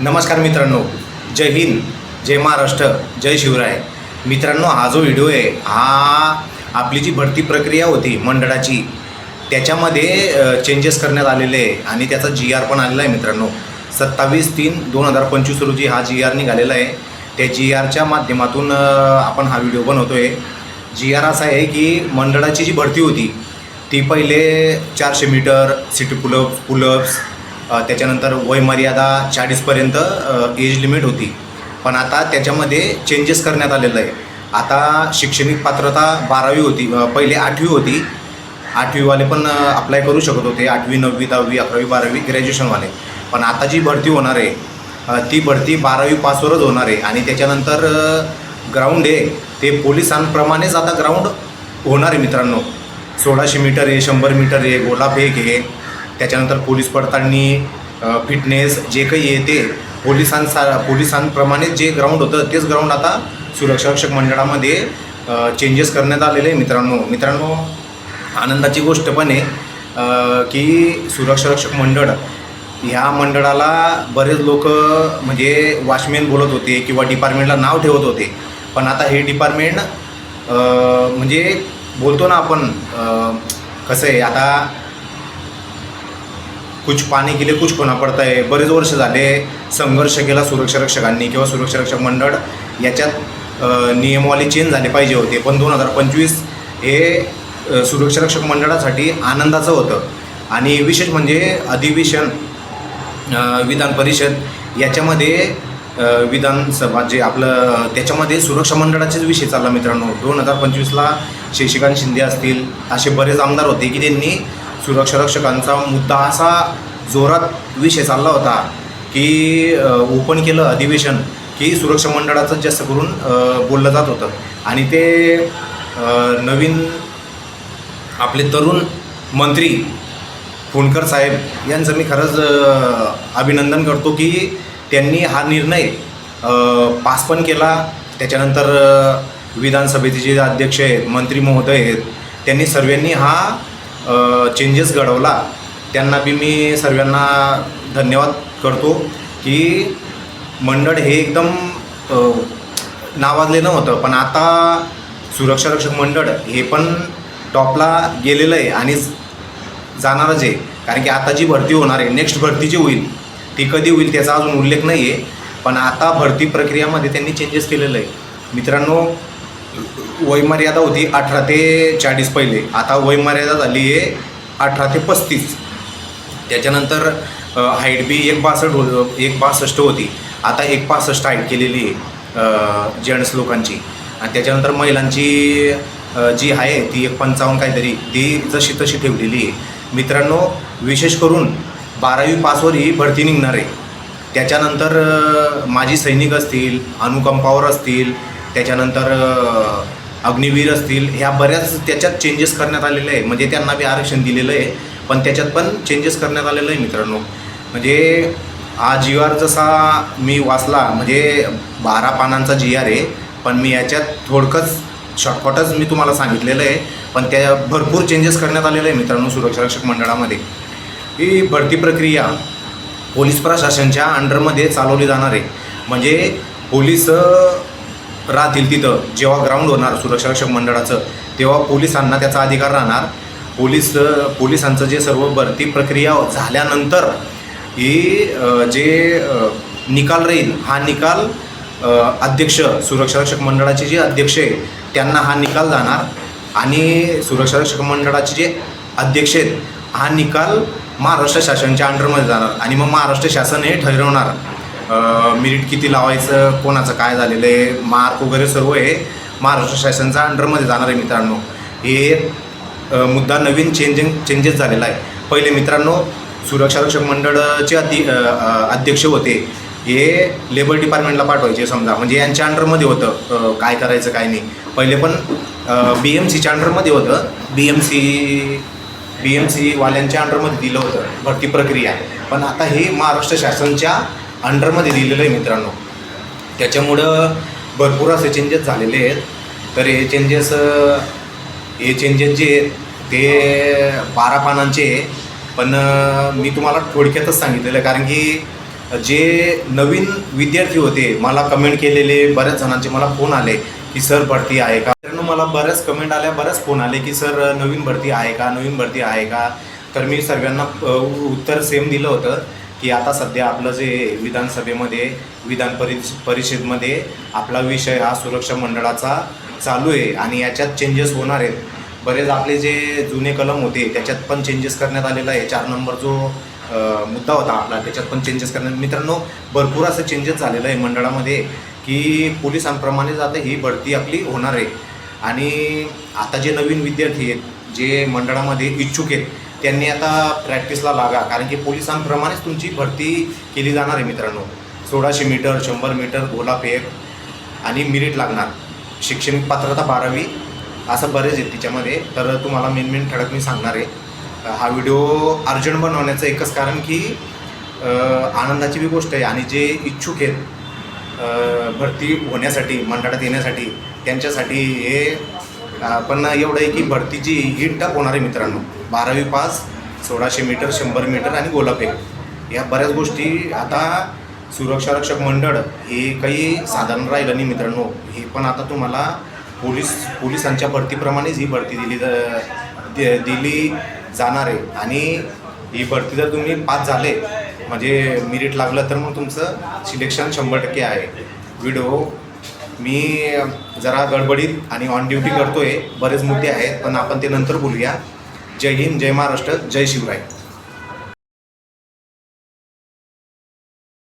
नमस्कार मित्रांनो. जय हिंद जय महाराष्ट्र जय शिवराय. मित्रांनो हा जो व्हिडिओ आहे हा आपली जी भरती प्रक्रिया होती मंडळाची त्याच्यामध्ये चेंजेस करण्यात आलेले आहे आणि त्याचा जी आर पण आलेला आहे मित्रांनो. सत्तावीस तीन दोन हजार पंचवीस रोजी हा जी आर निघालेला आहे. त्या जी आरच्या माध्यमातून आपण हा व्हिडिओ बनवतो आहे जी आर असा आहे की मंडळाची जी भरती होती ती पहिले चारशे मीटर सिटी पुलअप पुलअप्स त्याच्यानंतर वयमर्यादा चाळीसपर्यंत एज लिमिट होती. पण आता त्याच्यामध्ये चेंजेस करण्यात आलेलं आहे. आता शैक्षणिक पात्रता बारावी होती पहिले आठवी होती. आठवीवाले पण अप्लाय करू शकत होते. आठवी नववी दहावी अकरावी बारावी ग्रॅज्युएशनवाले पण आता जी भरती होणार आहे ती भरती बारावी पासवरच होणार आहे. आणि त्याच्यानंतर ग्राउंड आहे. ते पोलिसांप्रमाणेच आता ग्राउंड होणार आहे मित्रांनो. सोळाशे मीटर आहे शंभर मीटर आहे गोलाफेक आहे. त्याच्यानंतर पोलीस पडताळणी फिटनेस जे काही येते पोलिसांसा पोलिसांप्रमाणे जे ग्राउंड होतं तेच ग्राउंड आता सुरक्षा रक्षक मंडळामध्ये चेंजेस करण्यात आलेले आहे मित्रांनो. मित्रांनो आनंदाची गोष्ट पण आहे की सुरक्षा रक्षक मंडळ ह्या मंडळाला बरेच लोक म्हणजे वॉचमॅन बोलत होते किंवा डिपार्टमेंटला नाव ठेवत होते. पण आता हे डिपार्टमेंट म्हणजे बोलतो ना आपण कसं आहे आता कुछ पाने के लिए कुछ होना पडतं आहे बरेच वर्ष झाले संघर्ष केला सुरक्षा रक्षकांनी किंवा सुरक्षा रक्षक मंडळ याच्यात नियमावली चेंज झाले पाहिजे होते. पण दोन हजार पंचवीस हे सुरक्षारक्षक सुरक्षा रक्षक मंडळासाठी आनंदाचं होतं. आणि विशेष म्हणजे अधिवेशन विधान परिषद याच्यामध्ये विधानसभा जे आपलं त्याच्यामध्ये सुरक्षा मंडळाचेच विषय चालला मित्रांनो. दोन हजार पंचवीसला शशिकांत शिंदे असतील असे बरेच आमदार होते की त्यांनी सुरक्षारक्षकांचा मुद्दा असा जोरात विषय चालला होता की ओपन केलं अधिवेशन की सुरक्षा मंडळाचं जास्त करून बोललं जात होतं. आणि ते नवीन आपले तरुण मंत्री फोनकर साहेब यांचं मी खरंच अभिनंदन करतो की त्यांनी हा निर्णय पास पण केला. त्याच्यानंतर विधानसभेचे जे अध्यक्ष आहेत मंत्री महोदय आहेत त्यांनी सर्वांनी हा चेंजेस घडवला त्यांना बी मी सर्वांना धन्यवाद करतो की मंडळ हे एकदम नावाजलेलं नव्हतं पण आता सुरक्षा रक्षक मंडळ हे पण टॉपला गेलेलं आहे आणि जाणारच आहे. कारण की आता जी भरती होणार आहे नेक्स्ट भरती जी होईल ती कधी होईल त्याचा अजून उल्लेख नाही आहे पण आता भरती प्रक्रियामध्ये त्यांनी चेंजेस केलेलं आहे. मित्रांनो वयमर्यादा होती अठरा ते चाळीस पहिले. आता वयमर्यादा झाली आहे अठरा ते पस्तीस. त्याच्यानंतर हाईट बी एक बासष्ट हो एक बासष्ट होती. आता एक पासष्ट हाईट केलेली आहे जेंट्स लोकांची. आणि त्याच्यानंतर महिलांची जी आहे ती एक पंचावन्न काहीतरी ती जशी तशी ठेवलेली आहे. मित्रांनो विशेष करून बारावी पासवर ही भरती निघणार आहे. त्याच्यानंतर माजी सैनिक असतील अनुकंपावर असतील त्याच्यानंतर अग्निवीर असतील ह्या बऱ्याच त्याच्यात चेंजेस करण्यात आलेले आहे. म्हणजे त्यांना बी आरक्षण दिलेलं आहे. पण त्याच्यात पण चेंजेस करण्यात आलेलं आहे मित्रांनो. म्हणजे हा जी आर जसा मी वाचला म्हणजे बारा पानांचा जी आर आहे पण मी याच्यात थोडकंच शॉर्टकटच मी तुम्हाला सांगितलेलं आहे. पण त्या भरपूर चेंजेस करण्यात आलेलं आहे मित्रांनो सुरक्षा रक्षक मंडळामध्ये. ही भरती प्रक्रिया पोलीस प्रशासनच्या अंडरमध्ये चालवली जाणार आहे. म्हणजे पोलीस राहतील तिथं. जेव्हा ग्राउंड होणार सुरक्षा रक्षक मंडळाचं तेव्हा पोलिसांना त्याचा अधिकार राहणार. पोलीस पोलिसांचं जे सर्व भरती प्रक्रिया झाल्यानंतर ही जे निकाल राहील हा निकाल अध्यक्ष सुरक्षा रक्षक मंडळाचे जे अध्यक्ष आहे त्यांना हा निकाल जाणार. आणि सुरक्षा रक्षक मंडळाचे जे अध्यक्ष आहेत हा निकाल महाराष्ट्र शासनाच्या अंडरमध्ये जाणार. आणि मग महाराष्ट्र शासन हे ठरवणार. मिनिट किती लावायचं कोणाचं काय झालेलं आहे मार्क वगैरे सर्व हे महाराष्ट्र शासनाच्या अंडरमध्ये जाणार आहे मित्रांनो. हे मुद्दा नवीन चेंजिंग चेंजेस झालेला आहे. पहिले मित्रांनो सुरक्षा रक्षक मंडळाचे अधि अध्यक्ष होते. हे लेबर डिपार्टमेंटला पाठवायचे समजा. म्हणजे यांच्या अंडरमध्ये होतं. काय करायचं काय नाही. पहिले पण बी एम सीच्या अंडरमध्ये होतं. B M C B M सीवाल्यांच्या अंडरमध्ये दिलं होतं. भरती प्रक्रिया. पण आता हे महाराष्ट्र शासनच्या अंडरमध्ये दिलेलं आहे मित्रांनो. त्याच्यामुळं भरपूर असे चेंजेस झालेले आहेत. तर हे चेंजेस हे चेंजेस जे आहेत ते बारा पानांचे आहे. पण मी तुम्हाला थोडक्यातच सांगितलेलं आहे. कारण की जे नवीन विद्यार्थी होते मला कमेंट केलेले बऱ्याच जणांचे मला फोन आले की सर भरती आहे का? तर मला बऱ्याच कमेंट आल्या बऱ्याच फोन आले की सर नवीन भरती आहे का? नवीन भरती आहे का? तर मी सर्वांना उत्तर सेम दिलं होतं. की आता सध्या आपलं जे विधानसभेमध्ये विधान परि परिषदमध्ये आपला विषय हा सुरक्षा मंडळाचा चालू आहे आणि याच्यात चेंजेस होणार आहेत. बरेच आपले जे जुने कलम होते त्याच्यात पण चेंजेस करण्यात आलेला आहे. चार नंबर जो मुद्दा होता आपला त्याच्यात पण चेंजेस करण्यात मित्रांनो भरपूर असं चेंजेस झालेलं आहे मंडळामध्ये की पोलिसांप्रमाणेच आता ही भरती आपली होणार आहे. आणि आता जे नवीन विद्यार्थी आहेत जे मंडळामध्ये इच्छुक आहेत त्यांनी आता प्रॅक्टिसला लागा. कारण की पोलिसांप्रमाणेच तुमची भरती केली जाणार आहे मित्रांनो. सोळाशे मीटर शंभर मीटर गोला फेक आणि मिरिट लागणार. शैक्षणिक पात्रता बारावी असं बरेच आहेत तिच्यामध्ये. तर तुम्हाला मेन मेन ठळक मी सांगणार आहे. हा व्हिडिओ अर्जंट बनवण्याचं एकच कारण की आनंदाची बी गोष्ट आहे. आणि जे इच्छुक आहेत भरती होण्यासाठी मंडळात येण्यासाठी त्यांच्यासाठी हे पण एवढं आहे की भरतीची हिट टाक होणार आहे मित्रांनो. बारावी पास सोळाशे मीटर शंभर मीटर आणि गोलाफेक या बऱ्याच गोष्टी आता सुरक्षारक्षक मंडळ हे काही साधारण राहिलं नाही मित्रांनो. हे पण आता तुम्हाला पोलीस पोलिसांच्या भरतीप्रमाणेच ही भरती दिली ज- दि- दिली जाणार आहे. आणि ही भरती जर तुम्ही पास झाले म्हणजे मिरिट लागलं तर मग तुमचं सिलेक्शन शंभर टक्के आहे. व्हिडिओ मी जरा गडबडीत आणि ऑन ड्युटी करतोय. बरेच मुद्दे आहेत पण आपण ते नंतर बोलूया. जय हिंद जय महाराष्ट्र जय शिवराय.